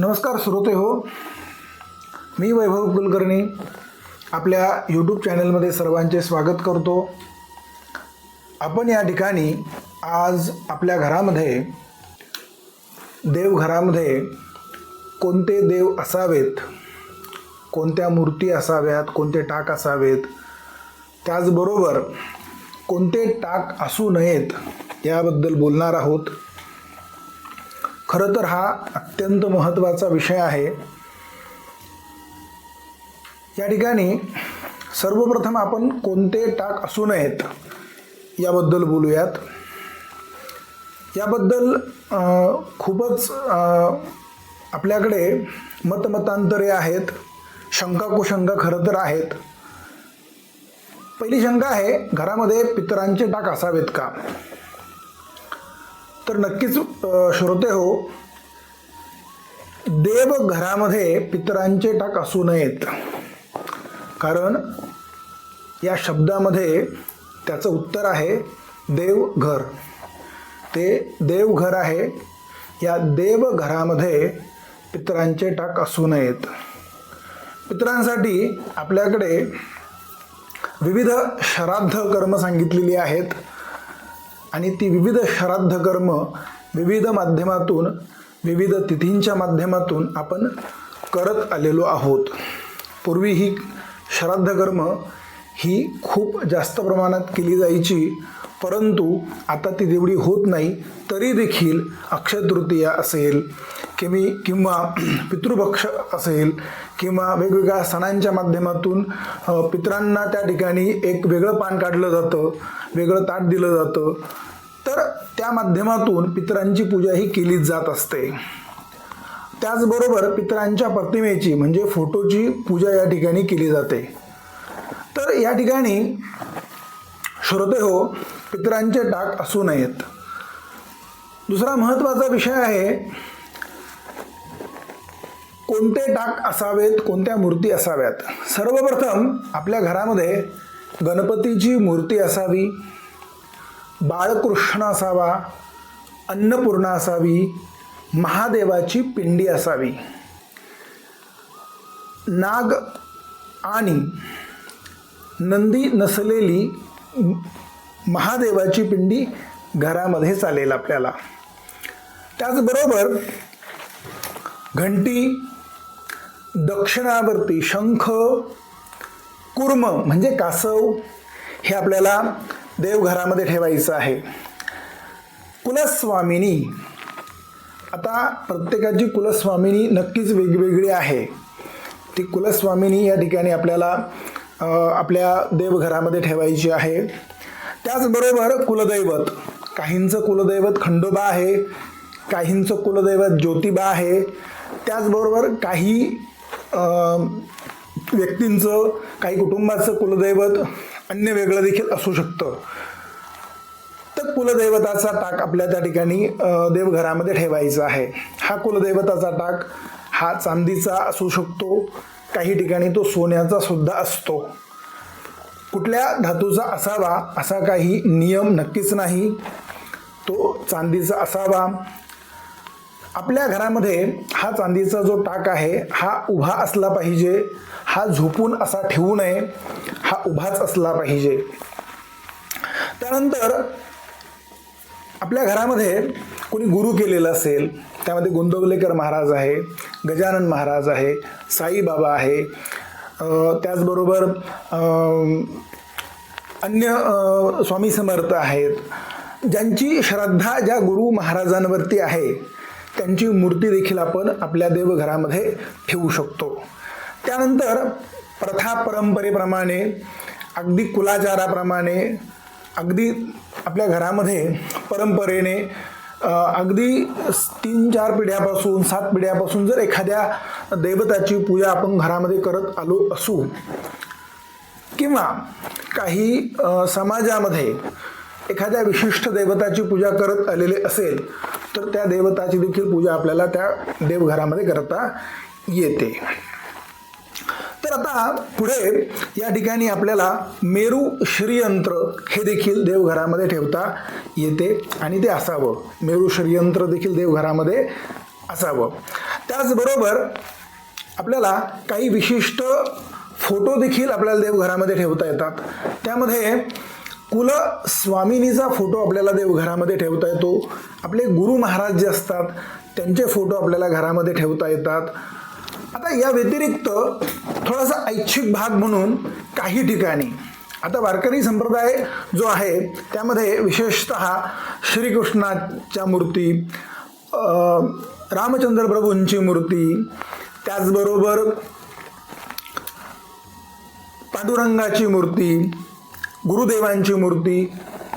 नमस्कार श्रोते हो. मी वैभव कुलकर्णी आपल्या यूट्यूब चॅनलमध्ये सर्वांचे स्वागत करतो. आपण या ठिकाणी आज आपल्या घरामध्ये देवघरामध्ये कोणते देव असावेत कोणत्या मूर्ती असाव्यात कोणते टाक असावेत त्याचबरोबर कोणते टाक असू नयेत याबद्दल बोलणार आहोत. खरं तर हा अत्यंत महत्त्वाचा विषय आहे. या ठिकाणी सर्वप्रथम आपण कोणते टाक असू नयेत याबद्दल बोलूयात. याबद्दल खूपच आपल्याकडे मतमतांतरे आहेत. शंका कुशंका खरं तर आहेत. पहिली शंका आहे घरामध्ये पितरांचे टाक असावेत का? तर नक्कीच श्रोते हो देव घरामध्ये पितरांचे टाक असू नयेत. कारण या शब्दामध्ये त्याचं उत्तर आहे देवघर ते देवघर आहे या देवघरामध्ये पितरांचे टाक असू नयेत. पितरांसाठी आपल्याकडे विविध श्राद्ध कर्म सांगितलेली आहेत. आणि ती विविध श्राद्ध कर्म विविध माध्यमातून विविध तिथींच्या माध्यमातून आपण करत आलेलो आहोत. पूर्वी ही श्राद्ध कर्म ही खूप जास्त प्रमाणात केली जायची परंतु आता ती तेवढी होत नाही तरी देखील अक्षय तृतीया असेल. किमी किंवा पितृपक्ष असेल किंवा वेगवेगळ्या सणांच्या माध्यमातून पितरांना त्या ठिकाणी एक वेगळं पान काढलं जातं वेगळं ताट दिलं जातं. तर त्या माध्यमातून पितरांची पूजा ही केली जात असते. त्याचबरोबर पितरांच्या प्रतिमेची म्हणजे फोटोची पूजा या ठिकाणी केली जाते. तर या ठिकाणी श्रोते हो पितरांचे टाक असू नयेत. दुसरा महत्त्वाचा विषय आहे कोणते टाक असावेत कोणत्या मूर्ती असाव्यात? सर्वप्रथम आपल्या घरामध्ये गणपतीची मूर्ती असावी बाळकृष्ण असावा अन्नपूर्णा असावी महादेवाची पिंडी असावी. नाग आणि नंदी नसलेली महादेवाची पिंडी घरामध्ये चालेल आपल्याला. त्याचबरोबर घंटी दक्षिणावरती शंख कुर्म म्हणजे कासव हे आपल्याला देवघरामध्ये ठेवायचं आहे. कुलस्वामिनी आता प्रत्येकाची कुलस्वामिनी नक्कीच वेगवेगळी आहे. ती कुलस्वामिनी या ठिकाणी आपल्याला आपल्या देवघरामध्ये ठेवायची आहे. त्याचबरोबर कुलदैवत काहींचं कुलदैवत खंडोबा आहे काहींचं कुलदैवत ज्योतिबा आहे. त्याचबरोबर काही व्यक्तींचं काही कुटुंबाचं कुलदैवत अन्य वेगळं देखील असू शकतं. तर कुलदैवताचा टाक आपल्या त्या ठिकाणी देवघरामध्ये ठेवायचा आहे. हा कुलदैवताचा टाक हा चांदीचा असू शकतो काही ठिकाणी तो सोन्याचा सुद्धा असतो. कुठल्या धातूचा असावा असा काही नियम नक्कीच नाही. तो चांदीचा असावा आपल्या घरामध्ये हा चांदीचा जो टाक आहे हा उभा असला पाहिजे हा झोपून असा ठेवू नये हा उभाच असला पाहिजे. त्यानंतर आपल्या घरामध्ये कोणी गुरु केलेलं असेल त्यामध्ये गोंदवलेकर महाराज आहे गजानन महाराज आहे साईबाबा आहे त्याचबरोबर अन्य स्वामी समर्थ आहेत. ज्यांची श्रद्धा ज्या गुरु महाराजांवरती आहे त्यांची मूर्ती देखील आपण आपल्या देवघरामध्ये ठेवू शकतो. त्यानंतर प्रथा परंपरेप्रमाणे अगदी कुलाचाराप्रमाणे अगदी आपल्या घरामध्ये परंपरेने अगदी तीन चार पिढ्यापासून सात पिढ्यापासून जर एखाद्या दैवताची पूजा आपण घरामध्ये करत आलो असू किंवा काही समाजामध्ये एखाद्या विशिष्ट देवताची पूजा करत आलेले असेल तर त्या देवताची देखील पूजा आपल्याला त्या देवघरामध्ये करता येते. तर आता पुढे या ठिकाणी आपल्याला मेरू श्रीयंत्र हे देखील देवघरामध्ये ठेवता येते आणि ते असावं. मेरू श्रीयंत्र देखील देवघरामध्ये असावं. त्याचबरोबर आपल्याला काही विशिष्ट फोटो देखील आपल्याला देवघरामध्ये ठेवता येतात. त्यामध्ये कुलस्वामिनीचा फोटो आपल्याला देवघरामध्ये ठेवता येतो. आपले गुरु महाराज जे असतात त्यांचे फोटो आपल्याला घरामध्ये ठेवता येतात. आता या व्यतिरिक्त थोडासा ऐच्छिक भाग म्हणून काही ठिकाणी आता वारकरी संप्रदाय जो आहे त्यामध्ये विशेषत श्रीकृष्णाच्या मूर्ती रामचंद्र प्रभूंची मूर्ती त्याचबरोबर पांडुरंगाची मूर्ती गुरुदेवांची मूर्ती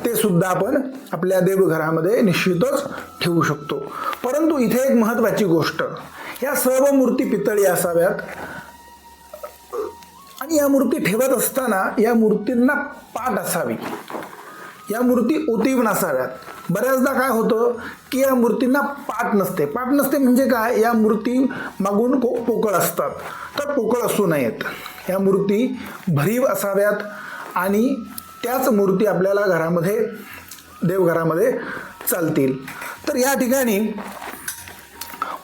ते सुद्धा आपण आपल्या देवघरामध्ये निश्चितच ठेवू शकतो. परंतु इथे एक महत्त्वाची गोष्ट या सर्व मूर्ती पितळी असाव्यात. आणि या मूर्ती ठेवत असताना या मूर्तींना पाठ असावी. या मूर्ती ओतीव नसाव्यात बऱ्याचदा काय होतं की या मूर्तींना पाठ नसते. पाठ नसते म्हणजे काय? या मूर्ती मागून को पोकळ असतात. तर पोकळ असू नयेत. या मूर्ती भरीव असाव्यात. आणि त्याच मूर्ती आपल्याला घरामध्ये देवघरामध्ये चालतील. तर या ठिकाणी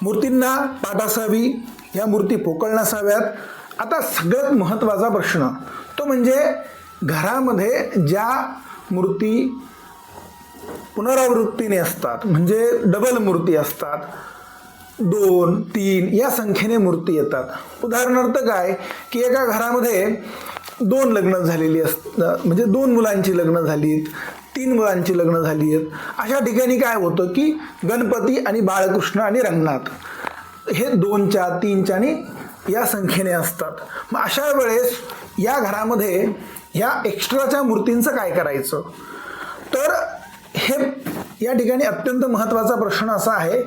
मूर्तींना पाठ असावी या मूर्ती पोकळ नसाव्यात आता सगळ्यात महत्त्वाचा प्रश्न तो म्हणजे घरामध्ये ज्या मूर्ती पुनरावृत्तीने असतात म्हणजे डबल मूर्ती असतात दोन तीन या संख्येने मूर्ती येतात. उदाहरणार्थ काय की एका घरामध्ये दोन लग्न झालेली असतात म्हणजे दोन मुलांची लग्न झालीत तीन मुलांची लग्न झाली आहेत अशा ठिकाणी काय होतं की गणपती आणि बाळकृष्ण आणि रंगनाथ हे दोनच्या तीनच्या आणि या संख्येने असतात. मग अशा वेळेस या घरामध्ये या एक्स्ट्राच्या मूर्तींचं काय करायचं? तर हे या ठिकाणी अत्यंत महत्त्वाचा प्रश्न असा आहे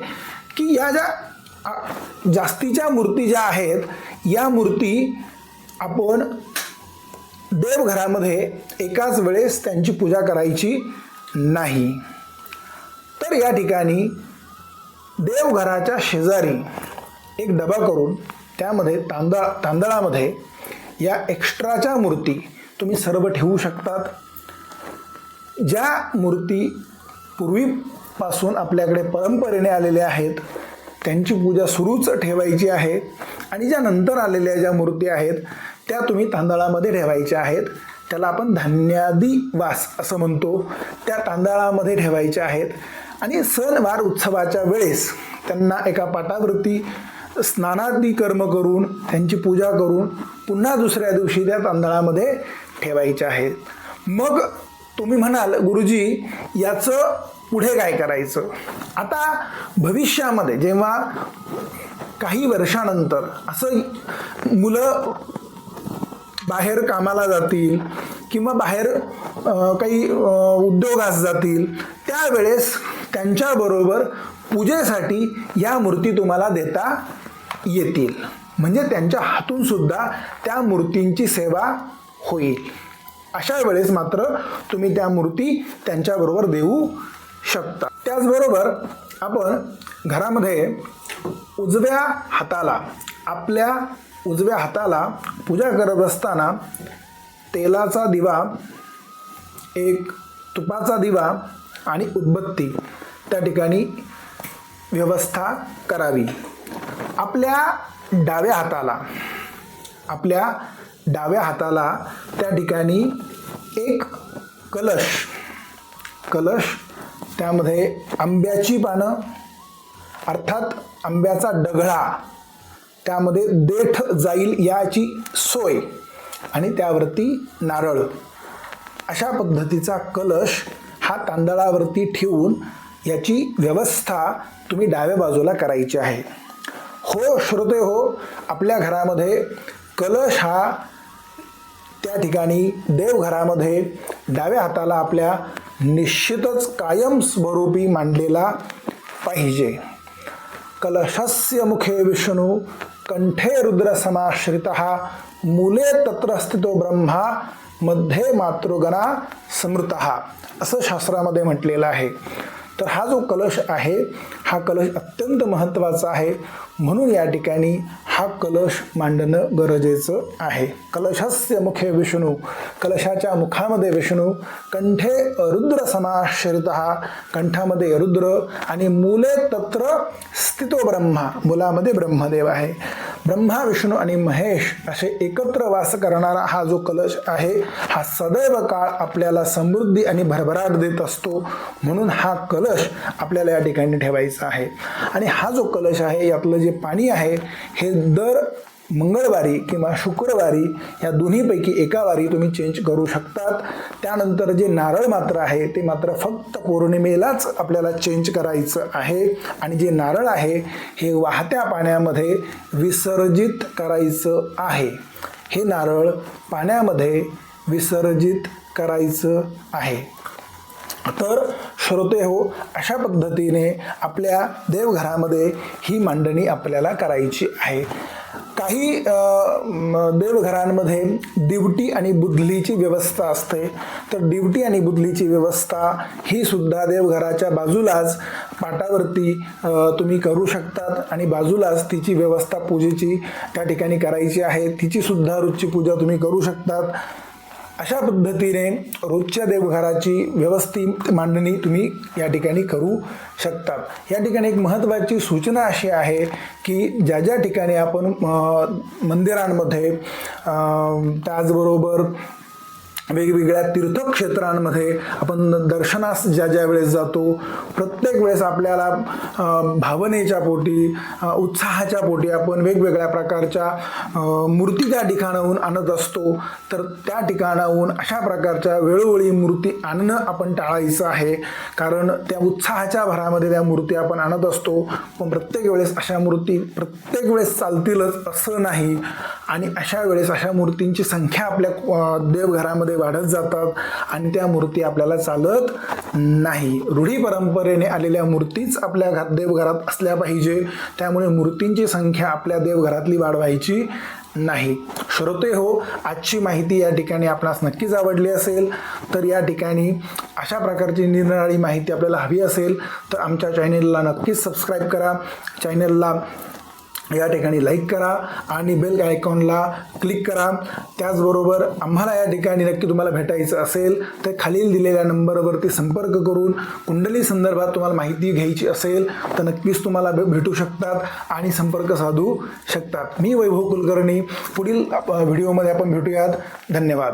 की या ज्या जास्तीच्या मूर्ती ज्या आहेत या मूर्ती आपण देवघरामध्ये एकाच वेळेस त्यांची पूजा करायची नाही. तर या ठिकाणी देवघराच्या शेजारी एक डबा करून त्यामध्ये तांदळा तांदळामध्ये या एक्स्ट्राच्या मूर्ती तुम्ही सर्व ठेवू शकतात. ज्या मूर्ती पूर्वीपासून आपल्याकडे परंपरेने आलेल्या आहेत त्यांची पूजा सुरूच ठेवायची आहे आणि ज्या नंतर आलेल्या ज्या मूर्ती आहेत त्या तुम्ही तांदळामध्ये ठेवायच्या आहेत. त्याला आपण धान्यादी वास असं म्हणतो. त्या तांदळामध्ये ठेवायच्या आहेत. आणि सणवार उत्सवाच्या वेळेस त्यांना एका पाटावरती स्नानादी कर्म करून त्यांची पूजा करून पुन्हा दुसऱ्या दिवशी त्या तांदळामध्ये ठेवायच्या आहेत. मग तुम्ही म्हणाल गुरुजी याचं पुढे काय करायचं? आता भविष्यामध्ये जेव्हा काही वर्षानंतर असं मुलं बाहेर कामाला जातील किंवा बाहेर काही उद्योगास जातील त्यावेळेस त्यांच्याबरोबर पूजेसाठी या मूर्ती तुम्हाला देता येतील. म्हणजे त्यांच्या हातून सुद्धा त्या मूर्तींची सेवा होईल. अशा वेळेस मात्र तुम्ही त्या मूर्ती त्यांच्याबरोबर देऊ शकता. त्याचबरोबर आपण घरामध्ये उजव्या हाताला आपल्या उजव्या हाताला पूजा करत असताना तेलाचा दिवा एक तुपाचा दिवा आणि उदबत्ती त्या ठिकाणी व्यवस्था करावी. आपल्या डाव्या हाताला आपल्या डाव्या हाताला त्या ठिकाणी एक कलश कलश त्यामध्ये आंब्याची पानं अर्थात आंब्याचा डगळा त्यामध्ये देठ जाईल याची सोय आणि त्यावरती नारळ. अशा पद्धतीचा कलश हा तांदळावरती ठेवून याची व्यवस्था तुम्ही डाव्या बाजूला करायची आहे. हो श्रोते हो आपल्या घरामध्ये कलश हा त्या ठिकाणी देवघरामध्ये डाव्या हाताला आपल्या निश्चितच कायमस्वरूपी मांडलेला पाहिजे. कलशस्य मुखे विष्णू कंठे रुद्र समाश्रित मुले तत्र स्थितो ब्रह्मा मध्ये मातृगणा स्मृत. असं शास्त्रामध्ये म्हटलेलं आहे. तर हा जो कलश आहे हा कलश अत्यंत महत्त्वाचा आहे. म्हणून या ठिकाणी हा कलश मांडणं गरजेचं आहे. कलशस्य मुखे विष्णू कलशाच्या मुखामध्ये विष्णू कंठे रुद्र समाश्रित कंठामध्ये रुद्र आणि मुले तत्र स्थितो ब्रह्मा मुलामध्ये ब्रह्मदेव आहे. ब्रह्मा विष्णू आणि महेश असे एकत्र वास करणारा हा जो कलश आहे हा सदैव काळ आपल्याला समृद्धी आणि भरभराट देत असतो. म्हणून हा कलश आपल्याला या ठिकाणी ठेवायचा आहे. आणि हा जो कलश आहे यातलं जे पाणी आहे हे दर मंगळवारी किंवा शुक्रवारी या दोन्हीपैकी एका वारी तुम्ही चेंज करू शकतात. त्यानंतर जे नारळ मात्र आहे ते मात्र फक्त पौर्णिमेलाच आपल्याला चेंज करायचं आहे. आणि जे नारळ आहे हे वाहत्या पाण्यामध्ये विसर्जित करायचं आहे. हे नारळ पाण्यामध्ये विसर्जित करायचं आहे. तर श्रोते हो अशा पद्धतीने आपल्या देवघरामध्ये ही मांडणी आपल्याला करायची आहे. काही देवघरांमध्ये दिवटी आणि बुदलीची व्यवस्था असते. तर दिवटी आणि बुदलीची व्यवस्था ही सुद्धा देवघराच्या बाजूलाच पाटावरती तुम्ही करू शकतात आणि बाजूलाच तिची व्यवस्था पूजेची त्या ठिकाणी करायची आहे. तिची सुद्धा रोजची पूजा तुम्ही करू शकतात. अशा पद्धतीने रोजच्या देवघराची व्यवस्थित मांडणी तुम्ही या ठिकाणी करू शकतात या ठिकाणी एक महत्त्वाची सूचना अशी आहे की ज्या ज्या ठिकाणी आपण मंदिरांमध्ये त्याचबरोबर वेगवेगळ्या तीर्थक्षेत्रांमध्ये आपण दर्शनास ज्या ज्या वेळेस जातो प्रत्येक वेळेस आपल्याला भावनेच्या पोटी उत्साहाच्या पोटी आपण वेगवेगळ्या प्रकारच्या मूर्ती त्या ठिकाणाहून आणत असतो. तर त्या ठिकाणाहून अशा प्रकारच्या वेळोवेळी मूर्ती आणणं आपण टाळायचं आहे. कारण त्या उत्साहाच्या भरामध्ये त्या मूर्ती आपण आणत असतो. पण प्रत्येक वेळेस अशा मूर्ती प्रत्येक वेळेस चालतीलच असं नाही. आणि अशा वेळेस अशा मूर्तींची संख्या आपल्या देवघरामध्ये पुढे वाढत जातात आणि त्या मूर्ती आपल्याला चालत नाही. रूढी परंपरेने आलेल्या मूर्तीच आपल्या घरात देवघरात असल्या पाहिजे. त्यामुळे मूर्तींची संख्या आपल्या देवघरातली वाढवायची नाही. श्रोते हो आजची माहिती या ठिकाणी आपणास नक्कीच आवडली असेल. तर या ठिकाणी अशा प्रकारची निरनिराळी माहिती आपल्याला हवी असेल तर आमच्या चॅनेलला नक्कीच सबस्क्राईब करा. चॅनेलला या ठिकाणी लाईक करा आणि बेल आयकॉनला क्लिक करा. त्याचबरोबर आम्हाला या ठिकाणी नक्की तुम्हाला भेटायचं असेल तर खालील दिलेल्या नंबरवरती संपर्क करून कुंडली संदर्भात तुम्हाला माहिती घ्यायची असेल तर नक्कीच तुम्हाला भेटू शकतात आणि संपर्क साधू शकतात. मी वैभव कुलकर्णी. पुढील व्हिडिओमध्ये आपण भेटूयात. धन्यवाद.